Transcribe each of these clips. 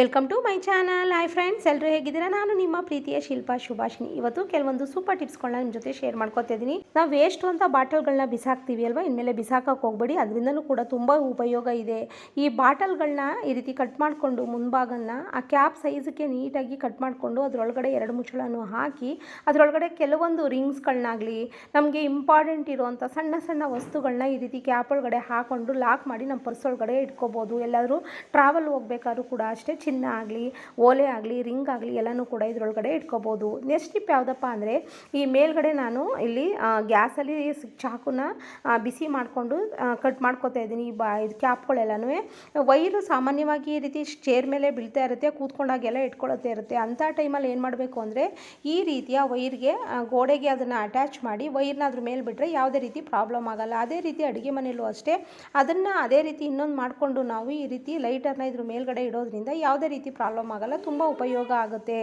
Welcome to my channel hi friends ಎಲ್ಲರೂ ಹೇಗಿದ್ದೀರಾ? ನಾನು ನಿಮ್ಮ ಪ್ರೀತಿಯ ಶಿಲ್ಪಾ ಶುಭಾಷಿನಿ ಇವತ್ತು ಕೆಲವೊಂದು ಸೂಪರ್ ಟಿಪ್ಸ್ಗಳನ್ನ ನಿಮ್ಮ ಜೊತೆ ಶೇರ್ ಮಾಡ್ಕೊತಾ ಇದ್ದೀನಿ. ನಾವು ವೇಸ್ಟ್ ಅಂತ ಬಾಟಲ್ಗಳನ್ನ ಬಿಸಾಕ್ತೀವಿ ಅಲ್ವಾ? ಇನ್ಮೇಲೆ ಬಿಸಾಕಕ್ಕೆ ಹೋಗ್ಬೇಡಿ. ಅದರಿಂದಲೂ ಕೂಡ ತುಂಬ ಉಪಯೋಗ ಇದೆ. ಈ ಬಾಟಲ್ಗಳನ್ನ ಈ ರೀತಿ ಕಟ್ ಮಾಡಿಕೊಂಡು ಮುಂಭಾಗನ ಆ ಕ್ಯಾಪ್ ಸೈಜ್ಗೆ ನೀಟಾಗಿ ಕಟ್ ಮಾಡಿಕೊಂಡು ಅದರೊಳಗಡೆ ಎರಡು ಮುಚ್ಚಳನ್ನು ಹಾಕಿ, ಅದರೊಳಗಡೆ ಕೆಲವೊಂದು ರಿಂಗ್ಸ್ಗಳನ್ನಾಗಲಿ ನಮಗೆ ಇಂಪಾರ್ಟೆಂಟ್ ಇರುವಂಥ ಸಣ್ಣ ಸಣ್ಣ ವಸ್ತುಗಳನ್ನ ಈ ರೀತಿ ಕ್ಯಾಪ್ ಒಳಗಡೆ ಹಾಕೊಂಡು ಲಾಕ್ ಮಾಡಿ ನಮ್ಮ ಪರ್ಸ್ ಒಳಗಡೆ ಇಟ್ಕೋಬೋದು. ಎಲ್ಲಾದರೂ ಟ್ರಾವೆಲ್ ಹೋಗ್ಬೇಕಾದ್ರೂ ಕೂಡ ಅಷ್ಟೇ ಚಿನ್ನ ಆಗಲಿ, ಓಲೆ ಆಗಲಿ, ರಿಂಗ್ ಆಗಲಿ ಎಲ್ಲನೂ ಕೂಡ ಇದರೊಳಗಡೆ ಇಟ್ಕೋಬೋದು. ನೆಕ್ಸ್ಟ್ ಟಿಪ್ ಯಾವುದಪ್ಪ ಅಂದರೆ, ಈ ಮೇಲ್ಗಡೆ ನಾನು ಇಲ್ಲಿ ಗ್ಯಾಸಲ್ಲಿ ಚಾಕುನ ಬಿಸಿ ಮಾಡಿಕೊಂಡು ಕಟ್ ಮಾಡ್ಕೋತಾ ಇದ್ದೀನಿ. ಈ ಬಾ ಇದು ಕ್ಯಾಪ್ಗಳೆಲ್ಲನೂ ವೈರು ಸಾಮಾನ್ಯವಾಗಿ ಈ ರೀತಿ ಚೇರ್ ಮೇಲೆ ಬೀಳ್ತಾ ಇರುತ್ತೆ, ಕೂತ್ಕೊಂಡಾಗೆಲ್ಲ ಇಟ್ಕೊಳ್ಳುತ್ತೆ ಇರುತ್ತೆ. ಅಂಥ ಟೈಮಲ್ಲಿ ಏನು ಮಾಡಬೇಕು ಅಂದರೆ, ಈ ರೀತಿಯ ವೈರ್ಗೆ ಗೋಡೆಗೆ ಅದನ್ನು ಅಟ್ಯಾಚ್ ಮಾಡಿ ವೈರ್ನ ಅದ್ರ ಮೇಲೆ ಬಿಟ್ಟರೆ ಯಾವುದೇ ರೀತಿ ಪ್ರಾಬ್ಲಮ್ ಆಗಲ್ಲ. ಅದೇ ರೀತಿ ಅಡುಗೆ ಮನೆಯಲ್ಲೂ ಅಷ್ಟೇ. ಅದನ್ನು ಅದೇ ರೀತಿ ಇನ್ನೊಂದು ಮಾಡಿಕೊಂಡು ನಾವು ಈ ರೀತಿ ಲೈಟರ್ನ ಇದ್ರ ಮೇಲ್ಗಡೆ ಇಡೋದ್ರಿಂದ ಯಾವುದೇ ರೀತಿ ಪ್ರಾಬ್ಲಮ್ ಆಗಲ್ಲ ತುಂಬ ಉಪಯೋಗ ಆಗುತ್ತೆ.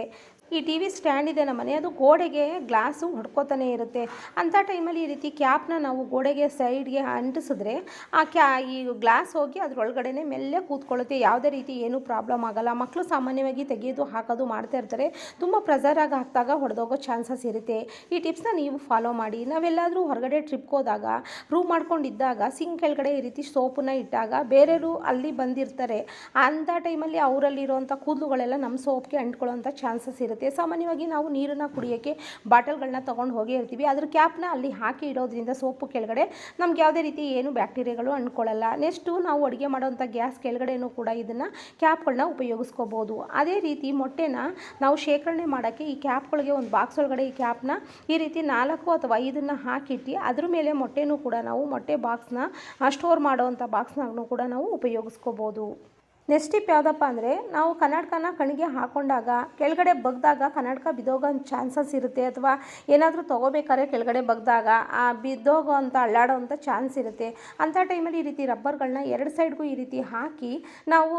ಈ ಟಿ ವಿ ಸ್ಟ್ಯಾಂಡ್ ಇದೆ ನಮ್ಮ ಮನೆ, ಅದು ಗೋಡೆಗೆ ಗ್ಲಾಸು ಹೊಡ್ಕೋತಾನೆ ಇರುತ್ತೆ. ಅಂಥ ಟೈಮಲ್ಲಿ ಈ ರೀತಿ ಕ್ಯಾಪ್ನ ನಾವು ಗೋಡೆಗೆ, ಸೈಡ್ಗೆ ಅಂಟಿಸಿದ್ರೆ ಆ ಕ್ಯಾ, ಈ ಗ್ಲಾಸ್ ಹೋಗಿ ಅದರೊಳಗಡೆನೆ ಮೆಲ್ಲೆ ಕೂತ್ಕೊಳ್ಳುತ್ತೆ. ಯಾವುದೇ ರೀತಿ ಏನೂ ಪ್ರಾಬ್ಲಮ್ ಆಗಲ್ಲ. ಮಕ್ಕಳು ಸಾಮಾನ್ಯವಾಗಿ ತೆಗೆಯೋದು ಹಾಕೋದು ಮಾಡ್ತಾ ಇರ್ತಾರೆ. ತುಂಬ ಪ್ರೆಸರಾಗಿ ಹಾಕಿದಾಗ ಹೊಡೆದೋಗೋ ಚಾನ್ಸಸ್ ಇರುತ್ತೆ. ಈ ಟಿಪ್ಸ್ನ ನೀವು ಫಾಲೋ ಮಾಡಿ. ನಾವೆಲ್ಲಾದರೂ ಹೊರಗಡೆ ಟ್ರಿಪ್ಗೆ ಹೋದಾಗ, ರೂಮ್ ಮಾಡ್ಕೊಂಡಿದ್ದಾಗ, ಸಿಂಕ್ ಕೆಳಗಡೆ ಈ ರೀತಿ ಸೋಪನ್ನ ಇಟ್ಟಾಗ ಬೇರೆಯವರು ಅಲ್ಲಿ ಬಂದಿರ್ತಾರೆ. ಅಂಥ ಟೈಮಲ್ಲಿ ಅವರಲ್ಲಿರುವಂಥ ಕೂದಲುಗಳೆಲ್ಲ ನಮ್ಮ ಸೋಪ್ಗೆ ಅಂಟ್ಕೊಳ್ಳೋಂಥ ಚಾನ್ಸಸ್ ಇರುತ್ತೆ. ಸಾಮಾನ್ಯವಾಗಿ ನಾವು ನೀರನ್ನು ಕುಡಿಯೋಕ್ಕೆ ಬಾಟಲ್ಗಳನ್ನ ತೊಗೊಂಡು ಹೋಗೇ ಇರ್ತೀವಿ. ಅದ್ರ ಕ್ಯಾಪ್ನ ಅಲ್ಲಿ ಹಾಕಿ ಇಡೋದ್ರಿಂದ ಸೋಪು ಕೆಳಗಡೆ ನಮ್ಗೆ ಯಾವುದೇ ರೀತಿ ಏನು ಬ್ಯಾಕ್ಟೀರಿಯಾಗಳು ಅಂಟ್ಕೊಳ್ಳಲ್ಲ ನೆಕ್ಸ್ಟು ನಾವು ಅಡುಗೆ ಮಾಡೋವಂಥ ಗ್ಯಾಸ್ ಕೆಳಗಡೆನೂ ಕೂಡ ಇದನ್ನು ಕ್ಯಾಪ್ಗಳನ್ನ ಉಪಯೋಗಿಸ್ಕೋಬೋದು. ಅದೇ ರೀತಿ ಮೊಟ್ಟೆನ ನಾವು ಶೇಖರಣೆ ಮಾಡೋಕ್ಕೆ ಈ ಕ್ಯಾಪ್ಗಳಿಗೆ ಒಂದು ಬಾಕ್ಸ್ ಒಳಗಡೆ ಈ ಕ್ಯಾಪ್ನ ಈ ರೀತಿ ನಾಲ್ಕು ಅಥವಾ ಐದನ್ನು ಹಾಕಿಟ್ಟು ಅದ್ರ ಮೇಲೆ ಮೊಟ್ಟೆನೂ ಕೂಡ ನಾವು ಮೊಟ್ಟೆ ಬಾಕ್ಸ್ನ ಸ್ಟೋರ್ ಮಾಡೋವಂಥ ಬಾಕ್ಸ್ನಾಗೂ ಕೂಡ ನಾವು ಉಪಯೋಗಿಸ್ಕೋಬೋದು. ನೆಕ್ಸ್ಟ್ ಟಿಪ್ ಯಾವುದಪ್ಪ ಅಂದರೆ ನಾವು ಕನ್ನಡಕನ ಕಣಿಗೆ ಹಾಕೊಂಡಾಗ ಕೆಳಗಡೆ ಬಗ್ದಾಗ ಕನ್ನಡಕ ಬಿದ್ದೋಗೋ ಚಾನ್ಸಸ್ ಇರುತ್ತೆ ಅಥವಾ ಏನಾದರೂ ತೊಗೋಬೇಕಾದ್ರೆ ಕೆಳಗಡೆ ಬಗ್ದಾಗ, ಆ, ಬಿದ್ದೋಗೋ ಅಂತ ಅಳ್ಳಾಡೋವಂಥ ಚಾನ್ಸ್ ಇರುತ್ತೆ. ಅಂಥ ಟೈಮಲ್ಲಿ ಈ ರೀತಿ ರಬ್ಬರ್ಗಳನ್ನ ಎರಡು ಸೈಡ್ಗೂ ಈ ರೀತಿ ಹಾಕಿ ನಾವು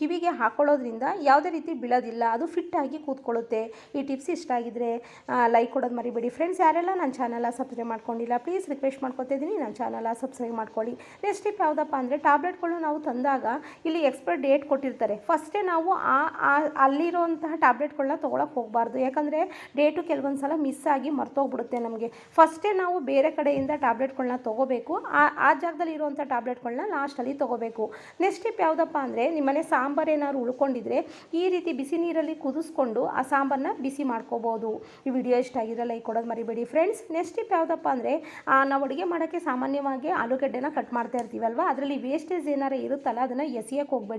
ಕಿವಿಗೆ ಹಾಕೊಳ್ಳೋದ್ರಿಂದ ಯಾವುದೇ ರೀತಿ ಬೀಳೋದಿಲ್ಲ, ಅದು ಫಿಟ್ಟಾಗಿ ಕೂತ್ಕೊಳ್ಳುತ್ತೆ. ಈ ಟಿಪ್ಸ್ ಇಷ್ಟ ಆಗಿದ್ರೆ ಲೈಕ್ ಕೊಡೋದು ಮರಿಬೇಡಿ. ಫ್ರೆಂಡ್ಸ್, ಯಾರೆಲ್ಲ ನನ್ನ ಚಾನಲ ಸಬ್ಸ್ಕ್ರೈಬ್ ಮಾಡ್ಕೊಂಡಿಲ್ಲ, ಪ್ಲೀಸ್ ರಿಕ್ವೆಸ್ಟ್ ಮಾಡ್ಕೊತಿದ್ದೀನಿ ನನ್ನ ಚಾನಲ ಸಬ್ಸ್ಕ್ರೈಬ್ ಮಾಡ್ಕೊಳ್ಳಿ. ನೆಕ್ಸ್ಟ್ ಟಿಪ್ ಯಾವುದಪ್ಪ ಅಂದರೆ ಟ್ಯಾಬ್ಲೆಟ್ಗಳು ನಾವು ತಂದಾಗ ಇಲ್ಲಿ ಎಕ್ಸ್ಪೈರ್ ಡೇಟ್ ಕೊಟ್ಟಿರ್ತಾರೆ. ಫಸ್ಟೇ ನಾವು ಆ ಅಲ್ಲಿರೋಂತಹ ಟ್ಯಾಬ್ಲೆಟ್ಗಳನ್ನ ತೊಗೊಳಕ್ಕೆ ಹೋಗಬಾರ್ದು. ಯಾಕಂದರೆ ಡೇಟು ಕೆಲವೊಂದು ಸಲ ಮಿಸ್ ಆಗಿ ಮರ್ತೋಗ್ಬಿಡುತ್ತೆ ನಮಗೆ. ಫಸ್ಟೇ ನಾವು ಬೇರೆ ಕಡೆಯಿಂದ ಟ್ಯಾಬ್ಲೆಟ್ಗಳನ್ನ ತೊಗೋಬೇಕು. ಆ ಆ ಜಾಗದಲ್ಲಿ ಇರುವಂಥ ಟ್ಯಾಬ್ಲೆಟ್ಗಳನ್ನ ಲಾಸ್ಟಲ್ಲಿ ತೊಗೋಬೇಕು. ನೆಕ್ಸ್ಟ್ ಟಿಪ್ ಯಾವುದಪ್ಪ ಅಂದರೆ ನಿಮ್ಮನೆ ಸಾಂಬಾರು ಏನಾದ್ರು ಉಳ್ಕೊಂಡಿದ್ರೆ ಈ ರೀತಿ ಬಿಸಿ ನೀರಲ್ಲಿ ಕುದಿಸ್ಕೊಂಡು ಆ ಸಾಂಬಾರನ್ನ ಬಿಸಿ ಮಾಡ್ಕೋಬೋದು. ಈ ವಿಡಿಯೋ ಇಷ್ಟ ಆಗಿದ್ರೆ ಲೈಕ್ ಕೊಡೋದು ಮರಿಬೇಡಿ ಫ್ರೆಂಡ್ಸ್ ನೆಕ್ಸ್ಟ್ ಟಿಪ್ ಯಾವುದಪ್ಪ ಅಂದರೆ ನಾವು ಅಡುಗೆ ಮಾಡೋಕ್ಕೆ ಸಾಮಾನ್ಯವಾಗಿ ಆಲೂಗಡ್ಡೆನ ಕಟ್ ಮಾಡ್ತಾ ಇರ್ತೀವಲ್ವ? ಅದರಲ್ಲಿ ವೇಸ್ಟೇಜ್ ಏನಾರು ಇರುತ್ತಲ್ಲ, ಅದನ್ನು ಎಸಿಯಕ್ಕೆ ಹೋಗಬೇಡಿ.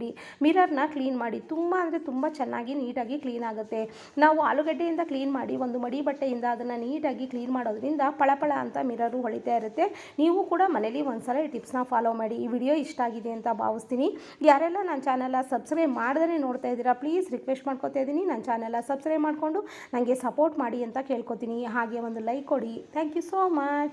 ಮಿರರ್ನ ಕ್ಲೀನ್ ಮಾಡಿ. ತುಂಬ ಅಂದರೆ ತುಂಬ ಚೆನ್ನಾಗಿ ನೀಟಾಗಿ ಕ್ಲೀನ್ ಆಗುತ್ತೆ. ನಾವು ಆಲೂಗಡ್ಡೆಯಿಂದ ಕ್ಲೀನ್ ಮಾಡಿ ಒಂದು ಮಡಿ ಬಟ್ಟೆಯಿಂದ ಅದನ್ನು ನೀಟಾಗಿ ಕ್ಲೀನ್ ಮಾಡೋದ್ರಿಂದ ಪಳಪಳ ಅಂತ ಮಿರರು ಹೊಳಿತಾ ಇರುತ್ತೆ. ನೀವು ಕೂಡ ಮನೇಲಿ ಒಂದ್ಸಲ ಈ ಟಿಪ್ಸ್ನ ಫಾಲೋ ಮಾಡಿ. ಈ ವಿಡಿಯೋ ಇಷ್ಟ ಆಗಿದೆ ಅಂತ ಭಾವಿಸ್ತೀನಿ. ಯಾರೆಲ್ಲ ನನ್ನ ಚಾನಲ್ನ ಸಬ್ಸ್ಕ್ರೈಬ್ ಮಾಡ್ದೇ ನೋಡ್ತಾ ಇದ್ದೀರಾ, ಪ್ಲೀಸ್ ರಿಕ್ವೆಸ್ಟ್ ಮಾಡ್ಕೊತಾ ಇದ್ದೀನಿ. ನನ್ನ ಚಾನಲ್ನ ಸಬ್ಸ್ಕ್ರೈಬ್ ಮಾಡಿಕೊಂಡು ನನಗೆ ಸಪೋರ್ಟ್ ಮಾಡಿ ಅಂತ ಕೇಳ್ಕೊತೀನಿ. ಹಾಗೆ ಒಂದು ಲೈಕ್ ಕೊಡಿ. Thank you so much.